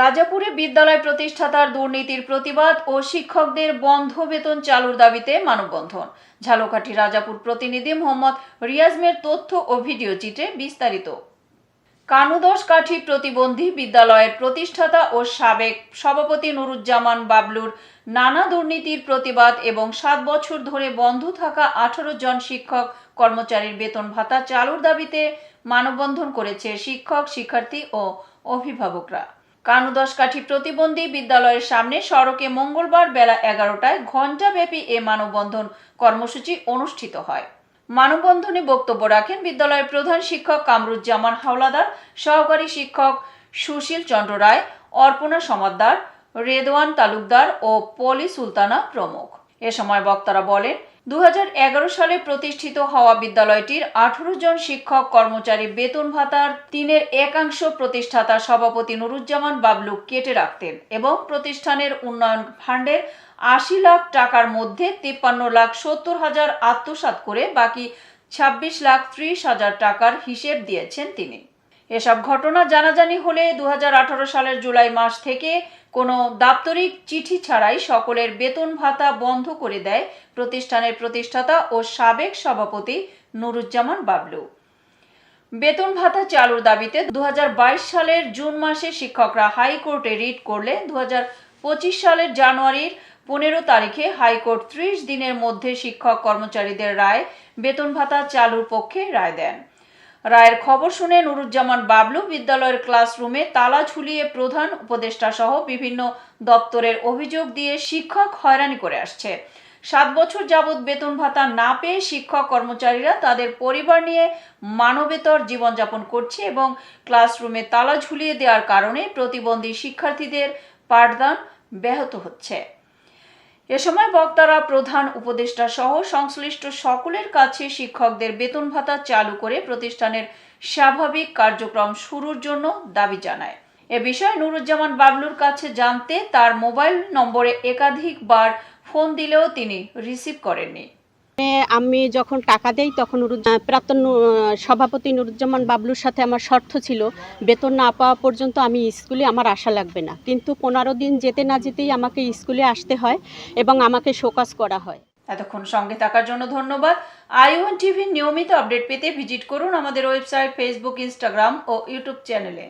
রাজাপুরে বিদ্যালয় প্রতিষ্ঠাতার দুর্নীতির প্রতিবাদ ও শিক্ষকদের বন্ধ বেতন চালুর দাবিতে মানববন্ধন। ঝালকাঠি রাজাপুর প্রতিনিধি মোহাম্মদ রিয়াজমের তথ্য ও ভিডিও চিত্রে বিস্তারিত। কানুদশ কাঠি প্রতিবন্ধী বিদ্যালয়ের প্রতিষ্ঠাতা ও সাবেক সভাপতি নুরুজ্জামান বাবলুর নানা দুর্নীতির প্রতিবাদ এবং সাত বছর ধরে বন্ধ থাকা আঠারো জন শিক্ষক কর্মচারীর বেতন ভাতা চালুর দাবিতে মানববন্ধন করেছে শিক্ষক, শিক্ষার্থী ও অভিভাবকরা। কানুদশ কাঠি প্রতিবন্ধী বিদ্যালয়ের সামনে সড়কে মঙ্গলবার বেলা এগারোটায় ঘণ্টাব্যাপী এ মানববন্ধন কর্মসূচি অনুষ্ঠিত হয়। মানববন্ধনে বক্তব্য রাখেন বিদ্যালয়ের প্রধান শিক্ষক কামরুজ্জামান হাওলাদার, সহকারী শিক্ষক সুশীল চন্দ্র রায়, অর্পণা সমাদ্দার, রেদওয়ান তালুকদার ও পলি সুলতানা প্রমুখ। এ সময় বক্তারা বলেন দু হাজার এগারো সালে প্রতিষ্ঠিত হওয়া বিদ্যালয়টির আঠারো জন শিক্ষক কর্মচারী বেতন ভাতার তিনের একাংশ প্রতিষ্ঠাতা সভাপতি নুরুজ্জামান বাবলু কেটে রাখতেন এবং প্রতিষ্ঠানের উন্নয়ন ফান্ডের আশি লাখ টাকার মধ্যে তিপ্পান্ন লাখ সত্তর হাজার আত্মসাৎ করে বাকি ছাব্বিশ লাখ ত্রিশ হাজার টাকার হিসেব দিয়েছেন তিনি। এসব ঘটনা জানাজানি হলে দু হাজার আঠারো সালের জুলাই মাস থেকে কোনো দাপ্তরিক চিঠি ছাড়াই সকলের বেতন ভাতা বন্ধ করে দেয় প্রতিষ্ঠানের প্রতিষ্ঠাতা ও সাবেক সভাপতি নুরুজ্জামান বাবলু। বেতন ভাতা চালুর দাবিতে দু হাজার বাইশ সালের জুন মাসে শিক্ষকরা হাইকোর্টে রিট করলে দু হাজার পঁচিশ সালের জানুয়ারির পনেরো তারিখে হাইকোর্ট ত্রিশ দিনের মধ্যে শিক্ষক কর্মচারীদের রায় বেতন ভাতা চালুর পক্ষে রায় দেন। রায়ের খবর শুনে নুরুজ্জামান বাবলু বিদ্যালয়ের ক্লাসরুমে তালা ঝুলিয়ে প্রধান উপদেষ্টা সহ বিভিন্ন দপ্তরের অভিযোগ দিয়ে শিক্ষক হয়রানি করে আসছে। সাত বছর যাবৎ বেতন ভাতা না পেয়ে শিক্ষক কর্মচারীরা তাদের পরিবার নিয়ে মানবেতর জীবনযাপন করছে এবং ক্লাসরুমে তালা ঝুলিয়ে দেওয়ার কারণে প্রতিবন্ধী শিক্ষার্থীদের পাঠদান ব্যাহত হচ্ছে। এ সময় বক্তারা প্রধান উপদেষ্টা সহ সংশ্লিষ্ট সকলের কাছে শিক্ষকদের বেতন ভাতা চালু করে প্রতিষ্ঠানের স্বাভাবিক কার্যক্রম শুরুর জন্য দাবি জানায়। এ বিষয়ে নুরুজ্জামান বাবলুর কাছে জানতে তার মোবাইল নম্বরে একাধিকবার ফোন দিলেও তিনি রিসিভ করেননি। আমি যখন টাকা দেই তখন প্রাক্তন সভাপতি নুরুজ্জামান বাবলুর সাথে আমার শর্ত ছিল, বেতন না পাওয়া পর্যন্ত আমি স্কুলে আমার আশা লাগবে না। কিন্তু পনেরো দিন যেতে না যেতেই আমাকে স্কুলে আসতে হয় এবং আমাকে শোকাস করা হয়। এতক্ষণ সঙ্গে থাকার জন্য ধন্যবাদ। আই ওয়ান টিভির নিয়মিত আপডেট পেতে ভিজিট করুন আমাদের ওয়েবসাইট, ফেসবুক, ইনস্টাগ্রাম ও ইউটিউব চ্যানেলে।